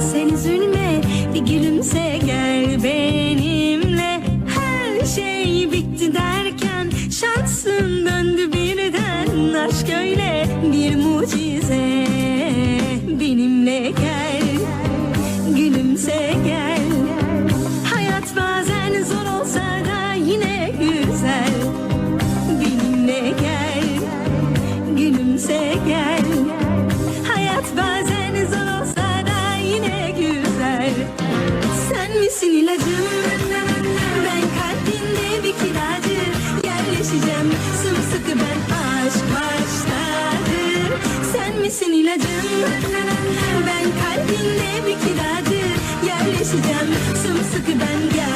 sen üzülme bir gülümse gel benimle. Her şey bitti derken şansın döndü birden. Aşk öyle bir mucize. İlacım? Ben kalbinde bir kiracı yerleşeceğim sımsıkı ben aşk başladı. Sen misin ilacım? Ben kalbinde bir kiracı yerleşeceğim sımsıkı ben gel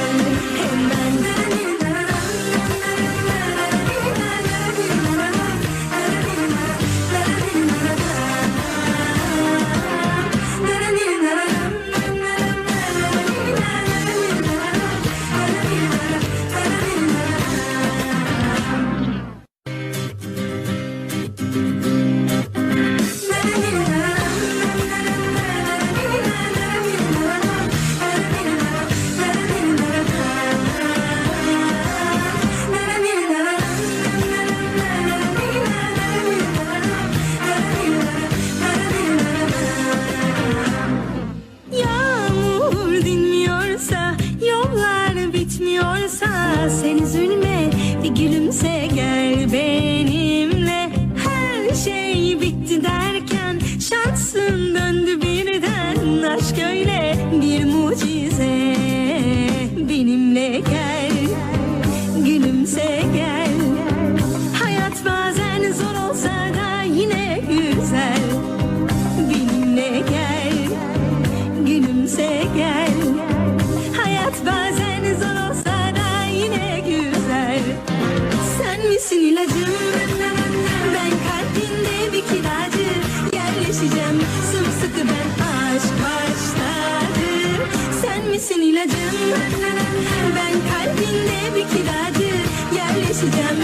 Aşk öyle bir mucize. Benimle gel, gülümse gel. Hayat bazen zor olsa da yine güzel. Benimle gel gülümse gel. Hayat bazen zor olsa da yine güzel. Sen misin ilacım Sen misin ilacım Ben kalbinde bir kiracı Yerleşeceğim